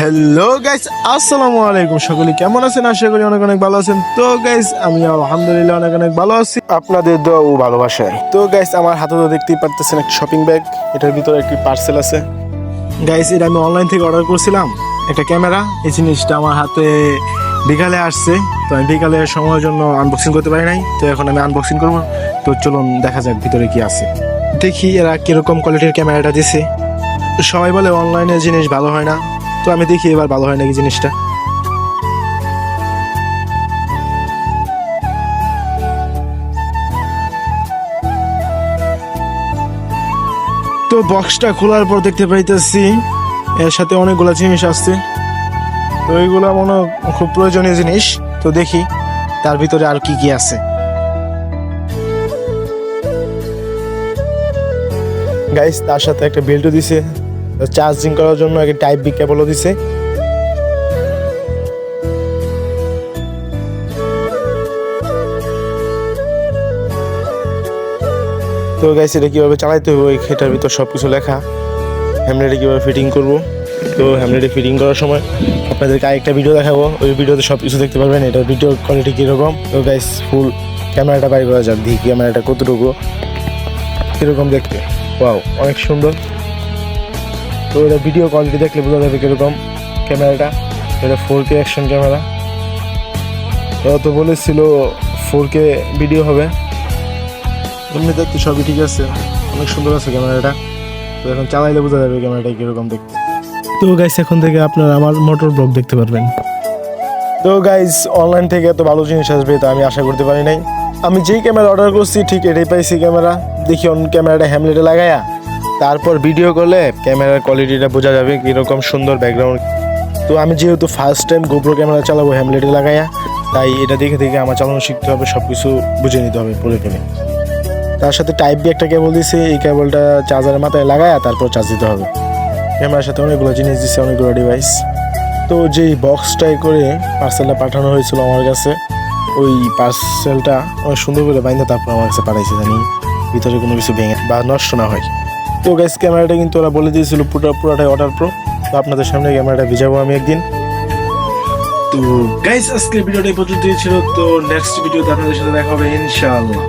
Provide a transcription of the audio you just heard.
Hello guys আসসালামু আলাইকুম সকলে কেমন আছেন? আশা করি অনেক অনেক ভালো আছেন। তো গাইস আমি আলহামদুলিল্লাহ অনেক অনেক ভালো আছি। আপনাদের দোয়া ও ভালোবাসায়। তো গাইস আমার হাতে তো দেখতেই পারতেছেন একটা শপিং ব্যাগ এটার ভিতরে একটি পার্সেল আছে। গাইস এটা আমি অনলাইন থেকে অর্ডার করছিলাম। একটা ক্যামেরা। এই জিনিসটা আমার হাতে বিকালে আসছে। তো আমি বিকালে সময়ের জন্য আনবক্সিং করতে পারি নাই। তো এখন আমি আনবক্সিং করব। তো চলুন দেখা যাক ভিতরে কি আছে। দেখি এরা কীরকম কোয়ালিটির ক্যামেরাটা দিছে। সবাই বলে অনলাইনে জিনিস ভালো হয় না। তো আমি দেখি এবার ভালো হয় নাকি জিনিসটা। তো বক্সটা খোলার পর দেখতে পাইতেছি, এর সাথে অনেকগুলো জিনিস আসছে তো এইগুলো মনে খুব প্রয়োজনীয় জিনিস, তো দেখি তার ভিতরে আর কি কি আছে। গাইস তার সাথে একটা বেল্টও দিছে। চার্জিং করার জন্য একটা টাইপ বি কেবলও দিছে। তো গাইস এটা কীভাবে চালাইতে হবে, এটার ভিতর সব কিছু লেখা হ্যামলেটে কীভাবে ফিটিং করব? তো হ্যামলেটে ফিটিং করার সময় আপনাদেরকে আরেকটা ভিডিও দেখাবো। ওই ভিডিওতে সব কিছু দেখতে পারবেন, এটার ভিডিও কোয়ালিটি কীরকম। তো গাইস ফুল ক্যামেরাটা বাই করা যাক, দেখি ক্যামেরাটা কতটুকু কীরকম দেখতে। ওয়াও অনেক সুন্দর। তো এটা ভিডিও কোয়ালিটি দেখলে বোঝা যাবে কীরকম ক্যামেরাটা এটা ফোর কে অ্যাকশন ক্যামেরা ওরা তো বলেছিল ফোর কে ভিডিও হবে। এমনি দেখতে সবই ঠিক আছে। অনেক সুন্দর আছে ক্যামেরাটা তো এখন চালাইলে বোঝা যাবে ক্যামেরাটা কীরকম দেখতে। তো গাইস এখন থেকে আপনারা আমার মোটর ব্লগ দেখতে পারবেন। তো গাইস অনলাইন থেকে এত ভালো জিনিস আসবে তা আমি আশা করতে পারি নাই। আমি যেই ক্যামেরা অর্ডার করছি ঠিক এটাই পাইছি ক্যামেরা দেখি অন ক্যামেরাটা হ্যামলেটে লাগায়া। তারপর ভিডিও করলে ক্যামেরার কোয়ালিটিটা বোঝা যাবে কীরকম সুন্দর ব্যাকগ্রাউন্ড তো আমি যেহেতু ফার্স্ট টাইম গোপ্রো ক্যামেরা চালাবো হ্যামলেটে লাগাইয়া, তাই এটা দেখে দেখে আমার চালানো শিখতে হবে সব কিছু বুঝে নিতে হবে পরে ফেলে। তার সাথে টাইপ বি একটা কেবল দিছে, এই কেবলটা চার্জারের মাথায় লাগায়া তারপর চার্জ দিতে হবে। ক্যামেরার সাথে অনেকগুলো জিনিস দিচ্ছে অনেকগুলো ডিভাইস তো যেই বক্সটাই করে পার্সেলটা পাঠানো হয়েছিল আমার কাছে, ওই পার্সেলটা অনেক সুন্দর করে বাইন্দা তারপর আমার কাছে পাঠাইছে, জানি ভিতরে কোনো কিছু ভেঙে বা নষ্ট না হয়। তো গ্যাস ক্যামেরাটা কিন্তু ওরা বলে দিয়েছিল পুরো পুরোটাই অর্ডার প্রো তো আপনাদের সামনে ক্যামেরাটা ভিজাবো আমি একদিন। তো গাইস আজকের ভিডিওটা এই পর্যন্তই ছিল। তো নেক্সট ভিডিওতে আপনাদের সাথে দেখা হবে, ইনশাআল্লাহ।